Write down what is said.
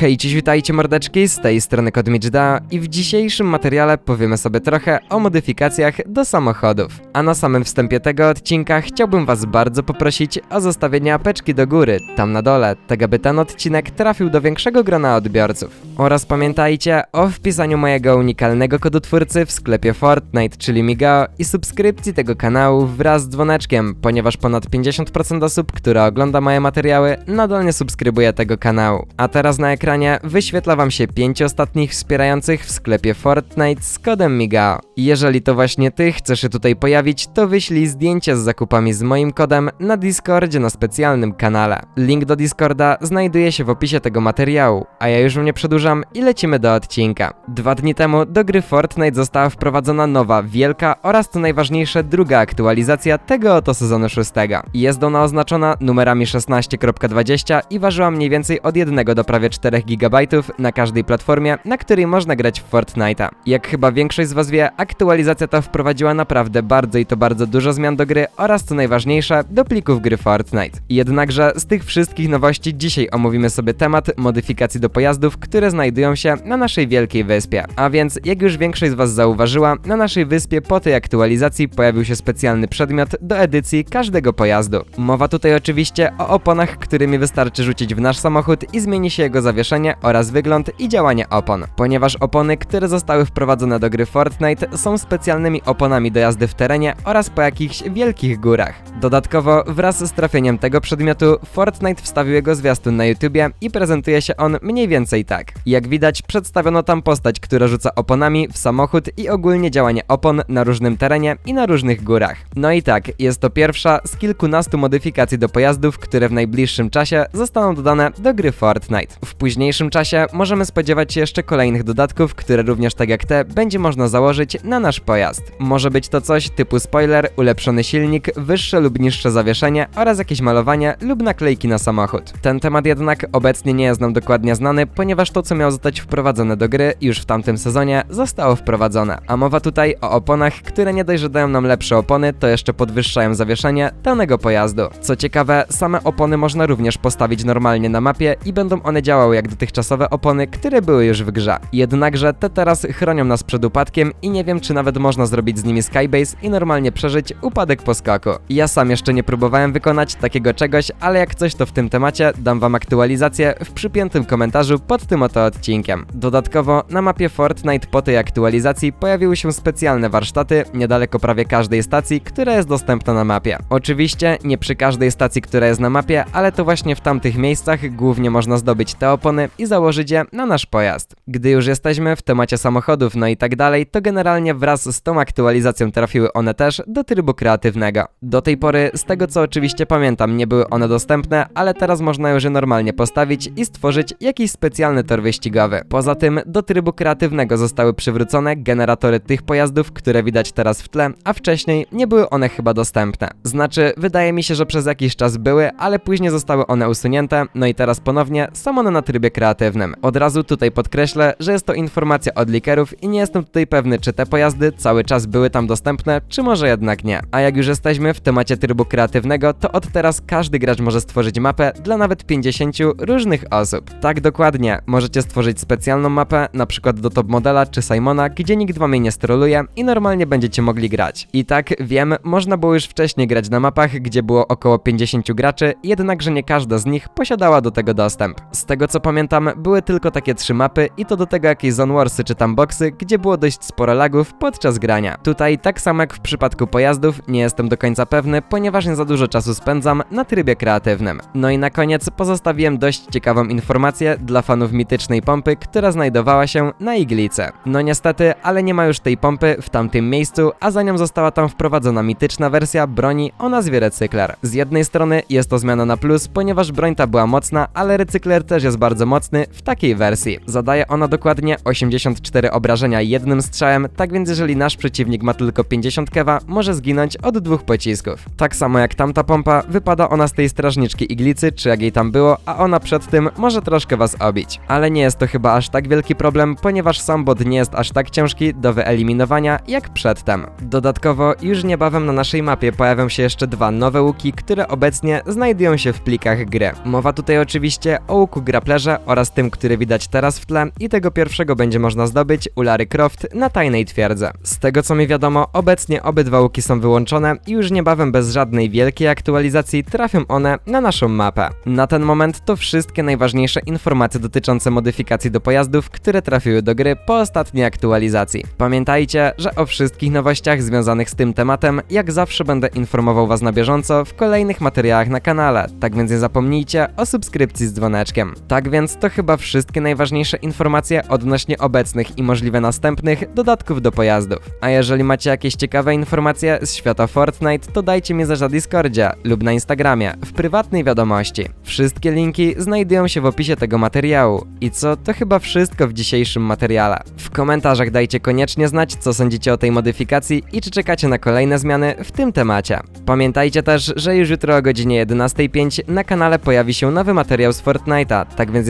Hej, cześć, witajcie mordeczki, z tej strony Kodmiczda i w dzisiejszym materiale powiemy sobie trochę o modyfikacjach do samochodów. A na samym wstępie tego odcinka chciałbym was bardzo poprosić o zostawienie apeczki do góry, tam na dole, tak aby ten odcinek trafił do większego grona odbiorców. Oraz pamiętajcie o wpisaniu mojego unikalnego kodu twórcy w sklepie Fortnite, czyli Migao i subskrypcji tego kanału wraz z dzwoneczkiem, ponieważ ponad 50% osób, które ogląda moje materiały, nadal nie subskrybuje tego kanału. A teraz na ekranie wyświetla wam się 5 ostatnich wspierających w sklepie Fortnite z kodem Migao. I jeżeli to właśnie ty chcesz się tutaj pojawić, to wyślij zdjęcie z zakupami z moim kodem na Discordzie na specjalnym kanale. Link do Discorda znajduje się w opisie tego materiału, a ja już nie przedłużam i lecimy do odcinka. Dwa dni temu do gry Fortnite została wprowadzona nowa, wielka oraz co najważniejsze druga aktualizacja tego oto sezonu szóstego. Jest ona oznaczona numerami 16.20 i ważyła mniej więcej od 1 do prawie 4 GB na każdej platformie, na której można grać w Fortnite'a. Jak chyba większość z Was wie, aktualizacja ta wprowadziła naprawdę bardzo i to bardzo dużo zmian do gry oraz co najważniejsze, do plików gry Fortnite. Jednakże z tych wszystkich nowości dzisiaj omówimy sobie temat modyfikacji do pojazdów, które znajdują się na naszej wielkiej wyspie. A więc, jak już większość z Was zauważyła, na naszej wyspie po tej aktualizacji pojawił się specjalny przedmiot do edycji każdego pojazdu. Mowa tutaj oczywiście o oponach, którymi wystarczy rzucić w nasz samochód i zmieni się jego zawieszenie oraz wygląd i działanie opon. Ponieważ opony, które zostały wprowadzone do gry Fortnite są specjalnymi oponami do jazdy w terenie oraz po jakichś wielkich górach. Dodatkowo wraz z trafieniem tego przedmiotu Fortnite wstawił jego zwiastun na YouTubie i prezentuje się on mniej więcej tak. Jak widać przedstawiono tam postać, która rzuca oponami w samochód i ogólnie działanie opon na różnym terenie i na różnych górach. No i tak, jest to pierwsza z kilkunastu modyfikacji do pojazdów, które w najbliższym czasie zostaną dodane do gry Fortnite. W późniejszym czasie możemy spodziewać się jeszcze kolejnych dodatków, które również tak jak te będzie można założyć na nasz pojazd. Może być to coś typu spoiler, ulepszony silnik, wyższe lub niższe zawieszenie oraz jakieś malowanie lub naklejki na samochód. Ten temat jednak obecnie nie jest nam dokładnie znany, ponieważ to co miało zostać wprowadzone do gry już w tamtym sezonie zostało wprowadzone. A mowa tutaj o oponach, które nie dość, że dają nam lepsze opony, to jeszcze podwyższają zawieszenie danego pojazdu. Co ciekawe, same opony można również postawić normalnie na mapie i będą one działały jak dotychczasowe opony, które były już w grze. Jednakże te teraz chronią nas przed upadkiem i nie wiem czy nawet można zrobić z nimi skybase i normalnie przeżyć upadek po skoku. Ja sam jeszcze nie próbowałem wykonać takiego czegoś, ale jak coś to w tym temacie dam wam aktualizację w przypiętym komentarzu pod tym oto odcinkiem. Dodatkowo na mapie Fortnite po tej aktualizacji pojawiły się specjalne warsztaty niedaleko prawie każdej stacji, która jest dostępna na mapie. Oczywiście nie przy każdej stacji, która jest na mapie, ale to właśnie w tamtych miejscach głównie można zdobyć te opony i założyć je na nasz pojazd. Gdy już jesteśmy w temacie samochodów no i tak dalej, to generalnie wraz z tą aktualizacją trafiły one też do trybu kreatywnego. Do tej pory, z tego co oczywiście pamiętam, nie były one dostępne, ale teraz można już je normalnie postawić i stworzyć jakiś specjalny tor wyścigowy. Poza tym do trybu kreatywnego zostały przywrócone generatory tych pojazdów, które widać teraz w tle, a wcześniej nie były one chyba dostępne. Znaczy, wydaje mi się, że przez jakiś czas były, ale później zostały one usunięte, no i teraz ponownie są one na trybie kreatywnym. Od razu tutaj podkreślę, że jest to informacja od likerów i nie jestem tutaj pewny, czy te pojazdy cały czas były tam dostępne, czy może jednak nie. A jak już jesteśmy w temacie trybu kreatywnego, to od teraz każdy gracz może stworzyć mapę dla nawet 50 różnych osób. Tak dokładnie, możecie stworzyć specjalną mapę, na przykład do top modela czy Simona, gdzie nikt wam nie stroluje i normalnie będziecie mogli grać. I tak wiem, można było już wcześniej grać na mapach, gdzie było około 50 graczy, jednakże nie każda z nich posiadała do tego dostęp. Z tego co pamiętam, były tylko takie trzy mapy i to do tego jakieś Zone Warsy czy tam boxy, gdzie było dość sporo lagów podczas grania. Tutaj tak samo jak w przypadku pojazdów, nie jestem do końca pewny, ponieważ nie za dużo czasu spędzam na trybie kreatywnym. No i na koniec pozostawiłem dość ciekawą informację dla fanów mitycznej pompy, która znajdowała się na iglicy. No niestety, ale nie ma już tej pompy w tamtym miejscu, a za nią została tam wprowadzona mityczna wersja broni o nazwie recykler. Z jednej strony jest to zmiana na plus, ponieważ broń ta była mocna, ale recykler też jest bardzo mocny w takiej wersji. Zadaje ona dokładnie 84 obrażenia jednym strzałem, tak więc jeżeli nasz przeciwnik ma tylko 50 kewa, może zginąć od dwóch pocisków. Tak samo jak tamta pompa, wypada ona z tej strażniczki iglicy, czy jak jej tam było, a ona przed tym może troszkę was obić. Ale nie jest to chyba aż tak wielki problem, ponieważ sam bot nie jest aż tak ciężki do wyeliminowania jak przedtem. Dodatkowo już niebawem na naszej mapie pojawią się jeszcze dwa nowe łuki, które obecnie znajdują się w plikach gry. Mowa tutaj oczywiście o łuku graplerze oraz tym, który widać teraz w tle i tego pierwszego będzie można zdobyć u Lary Croft na tajnej twierdze. Z tego co mi wiadomo, obecnie obydwa łuki są wyłączone i już niebawem bez żadnej wielkiej aktualizacji trafią one na naszą mapę. Na ten moment to wszystkie najważniejsze informacje dotyczące modyfikacji do pojazdów, które trafiły do gry po ostatniej aktualizacji. Pamiętajcie, że o wszystkich nowościach związanych z tym tematem, jak zawsze będę informował Was na bieżąco w kolejnych materiałach na kanale, tak więc nie zapomnijcie o subskrypcji z dzwoneczkiem. Tak więc to chyba wszystkie najważniejsze informacje odnośnie obecnych i możliwe następnych dodatków do pojazdów. A jeżeli macie jakieś ciekawe informacje z świata Fortnite, to dajcie mi znać na Discordzie lub na Instagramie w prywatnej wiadomości. Wszystkie linki znajdują się w opisie tego materiału. I co, to chyba wszystko w dzisiejszym materiale. W komentarzach dajcie koniecznie znać, co sądzicie o tej modyfikacji i czy czekacie na kolejne zmiany w tym temacie. Pamiętajcie też, że już jutro o godzinie 11.05 na kanale pojawi się nowy materiał z Fortnite'a, tak więc